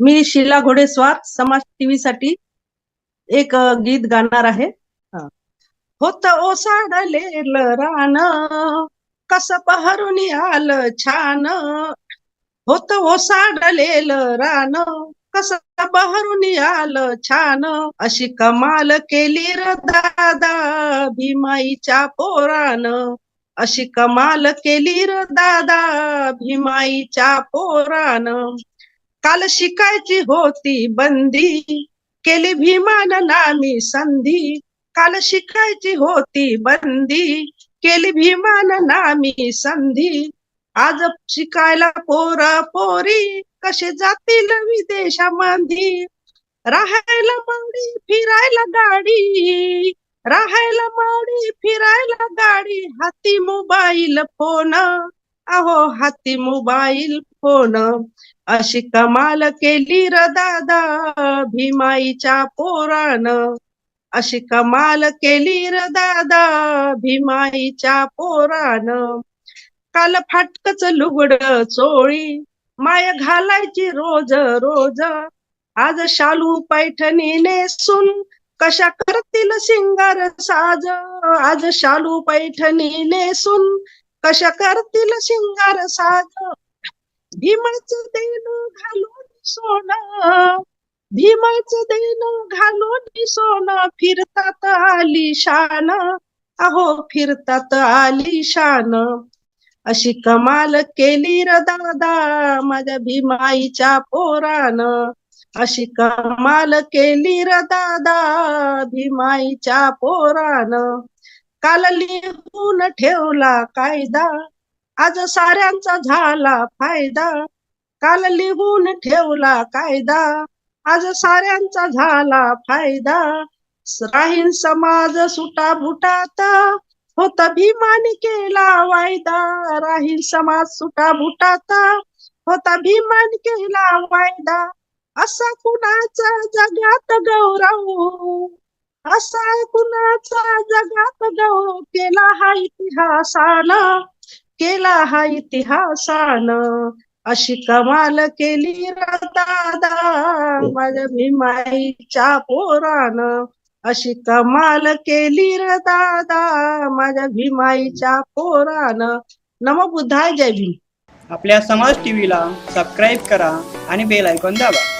मी शीला घोडेस्वार समाज टीव्ही साठी एक गीत गाणार आहे. होत ओसाडलेल रान कस पहरून आल छान. होत ओसाडलेल रान कस बहरून आल छान. अशी कमाल केली र दादा भीमाईच्या पोरान. अशी कमाल केली र दादा भीमाईच्या पोरान. काल शिकायची होती बंदी केली भीमान नामी संधी. काल शिकायची होती बंदी केली भीमान नामी संधी. आज शिकायला पोर पोरी कसे जातील विदेशामध्ये? राहायला माडी फिरायला गाडी. राहायला माडी फिरायला गाडी. हाती मोबाईल फोन. अहो हाती मोबाईल फोन. अशी कमाल केली र दादा भीमाईच्या पोरान. अशी कमाल केली र दादा भीमाईच्या पोरान. काल फाटकच लुगड चोळी माय घालायची रोज रोज. आज शालू पैठणी नेसून कशा करतील सिंगार साज? आज शालू पैठणी नेसून कशा करतील सिंगार साज? भीमाचं देन घालून सोनं. भीमाचं देन घालून सोनं. फिरतात आली शान. अहो फिरतात आली शान. अशी कमाल केली र दादा माझ्या भीमाईच्या पोरान. अशी कमाल केली र दादा भीमाईच्या पोरान. काल लिहून ठेवला कायदा. आज साऱ्यांचा झाला फायदा. काल लिहून ठेवला कायदा. आज साऱ्यांचा झाला फायदा. राहीन समाज सुटा भुटात होत भीमाने केला वायदा. राहील समाज सुटा भुटात होता भीमान केला वायदा. असा कुणाचा जगात गौरव? असा कुणाचा जगात गौरव? केला हा इतिहासाला. केला हा इतिहासान. अशी कमाल केली दादा. माझ्या भीमाईच्या पोरान. अशी कमाल केली र दादा. माझ्या भीमाईच्या पोरान. नम बुद्धाय जय भीम. आपल्या समाज टीव्हीला सबस्क्राईब करा आणि बेल ऐकून दाबा.